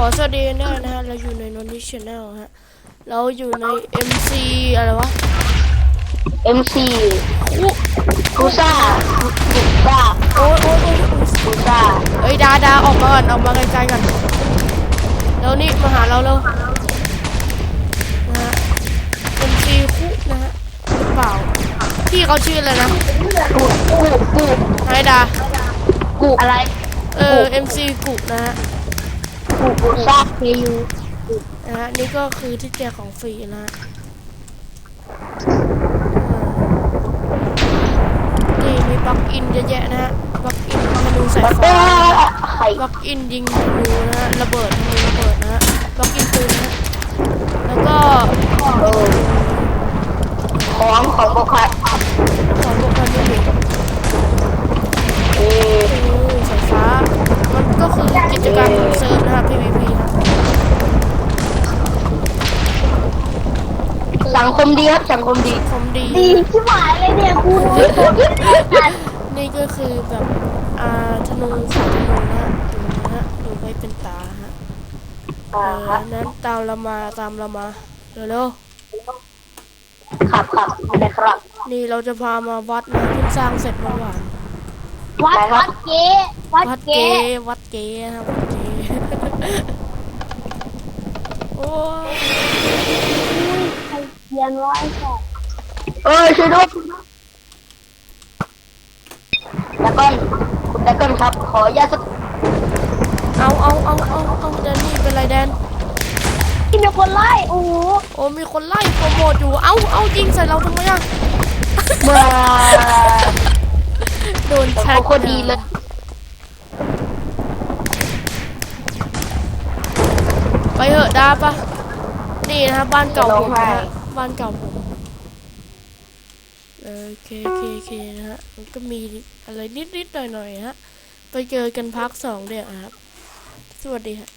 ขอสวัสดีด้วยนะฮะ เราอยู่ในนนทิชแนลฮะ เราอยู่ใน MC อะไรวะ MC คุกูซ่ากูซ่าโอ้ยโอ้ยโอ้ยโอ้ยกูซ่าเอ้ยดาดาออกมาก่อนออกมาไกลๆกันแล้วนี่มาหาเราเร็วนะฮะ MC คุนะฮะหรือเปล่าพี่เขาชื่ออะไรนะกูกูกูไฮดากูอะไร เออ MC กุนะฮะ กูกูซ่าเคยูนะฮะนี่ก็คือที่แจกของฟรีนะฮะอ่านี่มีปลั๊กอินเยอะแยะนะฮะปลั๊กอินธนูสายบัตเตอฟ้าร์ไข่ปลั๊กอินยิงธนูนะฮะระเบิดธนูระเบิดนะฮะปลั๊กอินปืนนะฮะแล้วก็เออของของพวกใคร สังคมดีครับสังคมดีคมดี ดีชิบหายเลยเนี่ยกูรู้ตัวที่กันนี่ก็คือแบบอ่าธนูสายธนูนะฮะดูนะฮะดูไว้เป็นตาฮะเออ่าอครับนั้นตามเรามาตามเรามาเร็วครับครับได้ครับๆนี่เราจะพามาวัดนะเพิ่งสร้างเสร็จเมื่อวานวัดวัดเก๋วัดวัดเกเก๋วัดเกนะครับวัดเก โอ้ย ใครเขียนไว้แค่เออช่วยด้วยแล้วก็คุณแล้วก็ครับ ขออนุญาตสักเอาเอาเอาเอาเอาแดนนี่เป็นไรแดน ที่มีคนไล่โอ้โหโอ้มีคนไล่โปรโมทอยู่ เอาเอายิงใส่เราทำไมอะเมื่อโดนผมแท็กก็คนดีเลยไปเหอะดาปะนี่นะครับบ้านเก่าผมนะฮะ บ้านเก่าผมเออโอเคโอเคโอเคนะฮะ มันก็มีอะไรนิดๆหน่อยๆฮะ ไปเจอกันพักสองเดี๋ยวครับ สวัสดีฮะ